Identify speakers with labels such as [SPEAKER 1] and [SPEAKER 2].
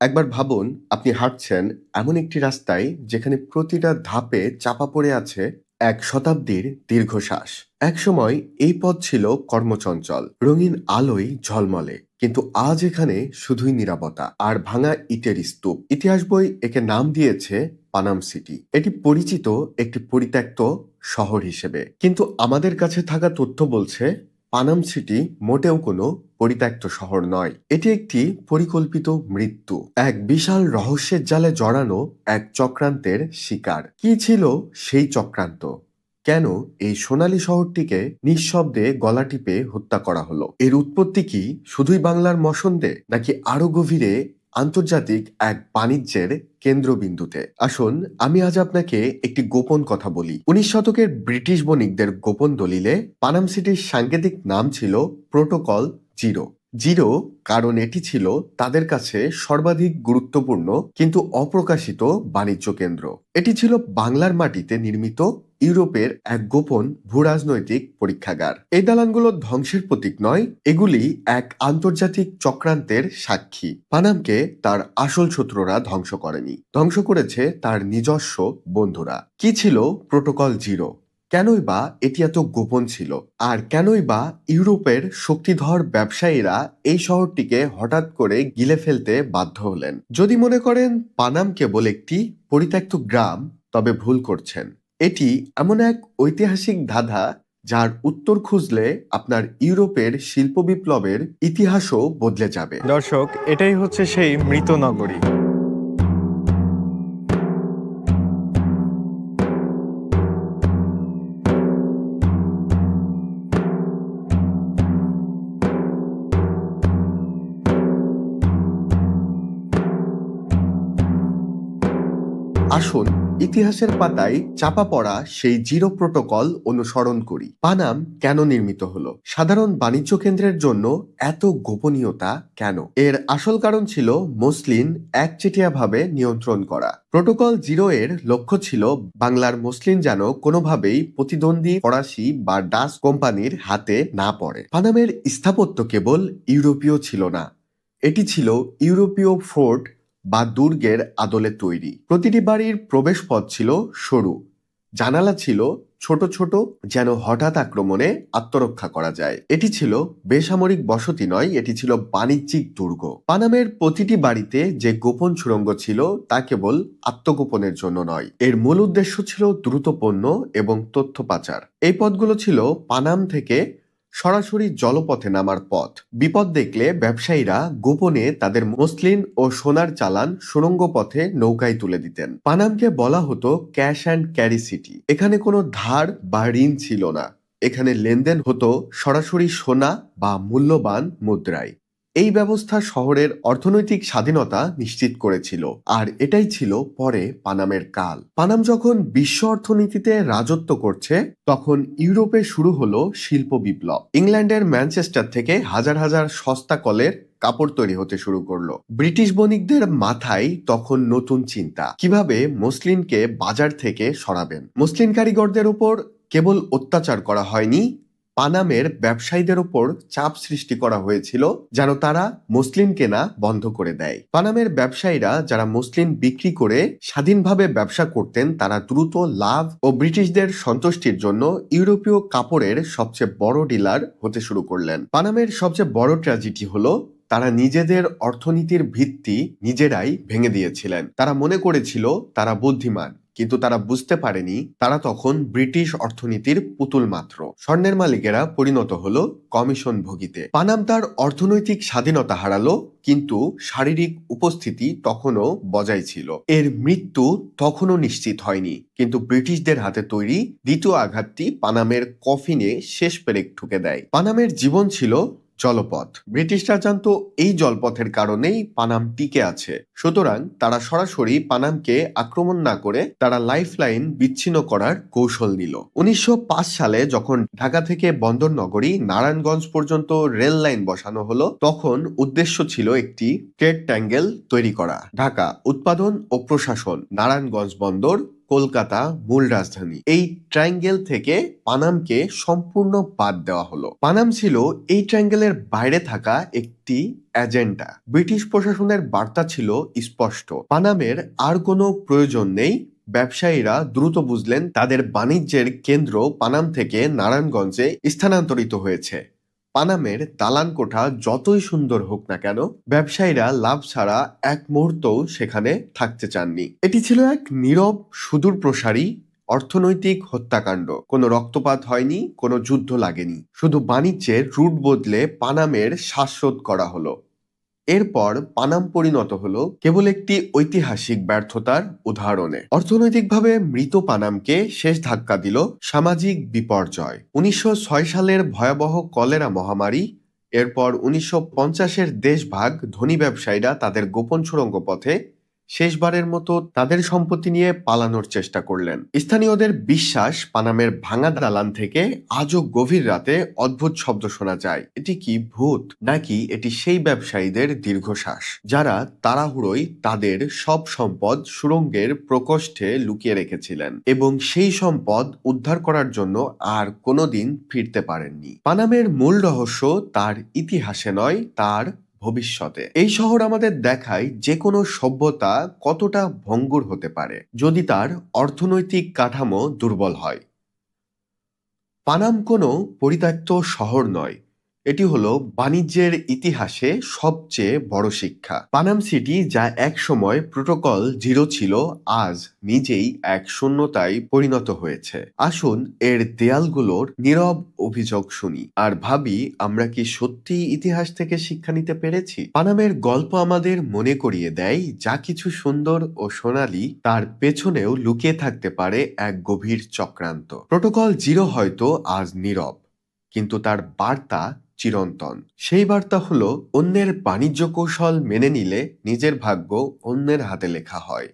[SPEAKER 1] একবার ভাবুন, আপনি হাঁটছেন এমন একটি রাস্তায় যেখানে প্রতিটা ধাপে চাপা পড়ে আছে এক শতাব্দীর দীর্ঘশ্বাস। একসময় এই পথ ছিল কর্মচঞ্চল, রঙিন আলোয় ঝলমলে, কিন্তু আজ এখানে শুধুই নিরাপত্তা আর ভাঙা ইটের স্তূপ। ইতিহাস বই একে নাম দিয়েছে পানাম সিটি। এটি পরিচিত একটি পরিত্যক্ত শহর হিসেবে। কিন্তু আমাদের কাছে থাকা তথ্য বলছে পানাম সিটি মোটেও কোনো পরিত্যক্ত শহর নয়। এটি একটি পরিকল্পিত মৃত্যু। এক বিশাল রহস্যের জালে জড়ানো এক চক্রান্তের শিকার। কি ছিল সেই চক্রান্ত? কেন এই সোনালী শহরটিকে নিঃশব্দে গলা টিপে হত্যা করা হলো? এর উৎপত্তি কি শুধুই বাংলার মসন্দে, নাকি আরও গভীরে আন্তর্জাতিক এক বাণিজ্যের কেন্দ্রবিন্দুতে। আসুন, আমি আজ আপনাকে একটি গোপন কথা বলি। উনিশ শতকের ব্রিটিশ বণিকদের গোপন দলিলে পানাম সিটির সাংকেতিক নাম ছিল প্রোটোকল জিরো। জিরো কারণ এটি ছিল তাদের কাছে সর্বাধিক গুরুত্বপূর্ণ, কিন্তু অপ্রকাশিত বাণিজ্য কেন্দ্র। এটি ছিল বাংলার মাটিতে নির্মিত ইউরোপের এক গোপন ভূরাজনৈতিক পরীক্ষাগার। এই দালানগুলো ধ্বংসের প্রতীক নয়, এগুলি এক আন্তর্জাতিক চক্রান্তের সাক্ষী। পানামকে তার আসল শত্রুরা ধ্বংস করেনি। ধ্বংস করেছে তার নিজস্ব বন্ধুরা। কি ছিল প্রোটোকল জিরো? কেনই বা এটি এত গোপন ছিল? আর কেনই বা ইউরোপের শক্তিধর ব্যবসায়ীরা এই শহরটিকে হঠাৎ করে গিলে ফেলতে বাধ্য হলেন? যদি মনে করেন, পানাম কেবল একটি পরিত্যক্ত গ্রাম, তবে ভুল করছেন। এটি এমন এক ঐতিহাসিক ধাঁধা যার উত্তর খুঁজলে আপনার ইউরোপের শিল্প বিপ্লবের ইতিহাসও বদলে যাবে।
[SPEAKER 2] দর্শক, এটাই হচ্ছে সেই মৃত নগরী।
[SPEAKER 1] আসুন, ইতিহাসের পাতায় চাপা পড়া সেই জিরো প্রোটোকল অনুসরণ করি। পানাম কেন নির্মিত হলো? সাধারণ বাণিজ্য কেন্দ্রের জন্য এত গোপনীয়তা কেন? এর আসল কারণ ছিল মসলিন একচেটিয়াভাবে নিয়ন্ত্রণ করা। প্রোটোকল জিরো এর লক্ষ্য ছিল বাংলার মসলিন যেন কোনোভাবেই প্রতিদ্বন্দ্বী ফরাসি বা ডাচ কোম্পানির হাতে না পড়ে। পানামের স্থাপত্য কেবল ইউরোপীয় ছিল না, এটি ছিল ইউরোপীয় ফোর্ট বা দুর্গের আদলে তৈরি। প্রতিটি বাড়ির প্রবেশপথ ছিল সরু। জানালা ছিল ছোট ছোট, যেন হঠাৎ আক্রমণে আত্মরক্ষা করা যায়। এটি ছিল বেসামরিক বসতি নয়, এটি ছিল বাণিজ্যিক দুর্গ। পানামের প্রতিটি বাড়িতে যে গোপন সুড়ঙ্গ ছিল, তা কেবল আত্মগোপনের জন্য নয়। এর মূল উদ্দেশ্য ছিল দ্রুত পণ্য এবং তথ্য পাচার। এই পথগুলো ছিল পানাম থেকে সরাসরি জলপথে নামার পথ। বিপদ দেখলে ব্যবসায়ীরা গোপনে তাদের মসলিন ও সোনার চালান সুরঙ্গ পথে নৌকায় তুলে দিতেন। পানামকে বলা হতো ক্যাশ অ্যান্ড ক্যারি সিটি। এখানে কোনো ধার বা ঋণ ছিল না। এখানে লেনদেন হতো সরাসরি সোনা বা মূল্যবান মুদ্রায়। এই ব্যবস্থা শহরের অর্থনৈতিক স্বাধীনতা নিশ্চিত করেছিল। আর এটাই ছিল পরে পানামের কাল। পানাম যখন বিশ্ব অর্থনীতিতে রাজত্ব করছে, তখন ইউরোপে শুরু হলো শিল্প বিপ্লব। ইংল্যান্ডের ম্যানচেস্টার থেকে হাজার হাজার সস্তা কলের কাপড় তৈরি হতে শুরু করল। ব্রিটিশ বণিকদের মাথায় তখন নতুন চিন্তা। কীভাবে মসলিনকে বাজার থেকে সরাবেন? মসলিন কারিগরদের উপর কেবল অত্যাচার করা হয়নি পানামের ব্যবসায়ীদের ওপর চাপ সৃষ্টি করা হয়েছিল, যেন তারা মসলিন কেনা বন্ধ করে দেয়। পানামের ব্যবসায়ীরা যারা মসলিন বিক্রি করে স্বাধীনভাবে ব্যবসা করতেন, তারা দ্রুত লাভ ও ব্রিটিশদের সন্তুষ্টির জন্য ইউরোপীয় কাপড়ের সবচেয়ে বড় ডিলার হতে শুরু করলেন। পানামের সবচেয়ে বড় ট্র্যাজেডি হলো, তারা নিজেদের অর্থনীতির ভিত্তি নিজেরাই ভেঙে দিয়েছিলেন। তারা মনে করেছিল তারা বুদ্ধিমান। কিন্তু তারা বুঝতে পারেনি তারা তখন ব্রিটিশ অর্থনীতির পুতুল মাত্র। স্বর্ণের মালিকেরা পরিণত হলো কমিশন ভোগীতে। পানাম তার অর্থনৈতিক স্বাধীনতা হারালো, কিন্তু শারীরিক উপস্থিতি তখনও বজায় ছিল। এর মৃত্যু তখনও নিশ্চিত হয়নি, কিন্তু ব্রিটিশদের হাতে তৈরি দ্বিতীয় আঘাতটি পানামের কফিনে শেষ পেরেক ঠুকে দেয়। পানামের জীবন ছিল জলপথ। ব্রিটিশরা জানতো এই জলপথের কারণেই পানাম টিকে আছে। সুতরাং তারা সরাসরি পানামকে আক্রমণ না করে তারা লাইফ লাইন বিচ্ছিন্ন করার কৌশল নিল। উনিশশো পাঁচ সালে যখন ঢাকা থেকে বন্দর নগরী নারায়ণগঞ্জ পর্যন্ত রেল লাইন বসানো হলো, তখন উদ্দেশ্য ছিল একটি ট্রেড ট্যাঙ্গেল তৈরি করা। ঢাকা, উৎপাদন ও প্রশাসন, নারায়ণগঞ্জ বন্দর কলকাতা মূল রাজধানী। এই ট্রায়াঙ্গেল থেকে পানামকে সম্পূর্ণ বাদ দেওয়া হলো। পানাম ছিল এই ট্রায়াঙ্গেলের বাইরে থাকা একটি এজেন্ডা ব্রিটিশ প্রশাসনের বার্তা ছিল স্পষ্ট। পানামের আর কোনো প্রয়োজন নেই। ব্যবসায়ীরা দ্রুত বুঝলেন তাদের বাণিজ্যের কেন্দ্র পানাম থেকে নারায়ণগঞ্জে স্থানান্তরিত হয়েছে। পানামের দালান কোঠা যতই সুন্দর হোক না কেন, ব্যবসায়ীরা লাভ ছাড়া এক মুহূর্তও সেখানে থাকতে চাননি। এটি ছিল এক নীরব, সুদূর প্রসারী, অর্থনৈতিক হত্যাকাণ্ড। কোনো রক্তপাত হয়নি, কোনো যুদ্ধ লাগেনি। শুধু বাণিজ্যের রুট বদলে পানামের শ্বাসরোধ করা হলো। এরপর পানাম পরিণত হল কেবল একটি ঐতিহাসিক ব্যর্থতার উদাহরণে। অর্থনৈতিকভাবে মৃত পানামকে শেষ ধাক্কা দিল সামাজিক বিপর্যয়। উনিশশো ছয় সালের ভয়াবহ কলেরা মহামারী, এরপর উনিশশো পঞ্চাশের দেশভাগ ধনী ব্যবসায়ীরা তাদের গোপন সুড়ঙ্গ পথে শেষবারের মতো তাদের সম্পত্তি নিয়ে পালানোর চেষ্টা করলেন। স্থানীয়দের বিশ্বাস পানামের ভাঙা দালান থেকে আজও গভীর রাতে অদ্ভুত শব্দ শোনা যায়। এটি কি ভূত, নাকি এটি সেই ব্যবসায়ীদের দীর্ঘশ্বাস, যারা তাড়াহুড়োই তাদের সব সম্পদ সুড়ঙ্গের প্রকোষ্ঠে লুকিয়ে রেখেছিলেন এবং সেই সম্পদ উদ্ধার করার জন্য আর কোনোদিন ফিরতে পারেননি। পানামের মূল রহস্য তার ইতিহাসে নয়, তার ভবিষ্যতে। এই শহর আমাদের দেখায় যে কোনো সভ্যতা কতটা ভঙ্গুর হতে পারে, যদি তার অর্থনৈতিক কাঠামো দুর্বল হয়। পানাম কোনো পরিত্যক্ত শহর নয়। এটি হলো বাণিজ্যের ইতিহাসে সবচেয়ে বড় শিক্ষা। পানাম সিটি যা এক সময় প্রোটোকল জিরো ছিল, আজ নিজেই এক শূন্যতায় পরিণত হয়েছে। আসুন এর দেয়ালগুলোর নীরব অভিযোগ শুনি। আর ভাবি, আমরা কি সত্যি ইতিহাস থেকে শিক্ষা নিতে পেরেছি? পানামের গল্প আমাদের মনে করিয়ে দেয়, যা কিছু সুন্দর ও সোনালী তার পেছনেও লুকিয়ে থাকতে পারে এক গভীর চক্রান্ত। প্রোটোকল জিরো হয়তো আজ নীরব, কিন্তু তার বার্তা চিরন্তন। সেই বার্তা হলো, অন্যের বাণিজ্য কৌশল মেনে নিলে নিজের ভাগ্য অন্যের হাতে লেখা হয়।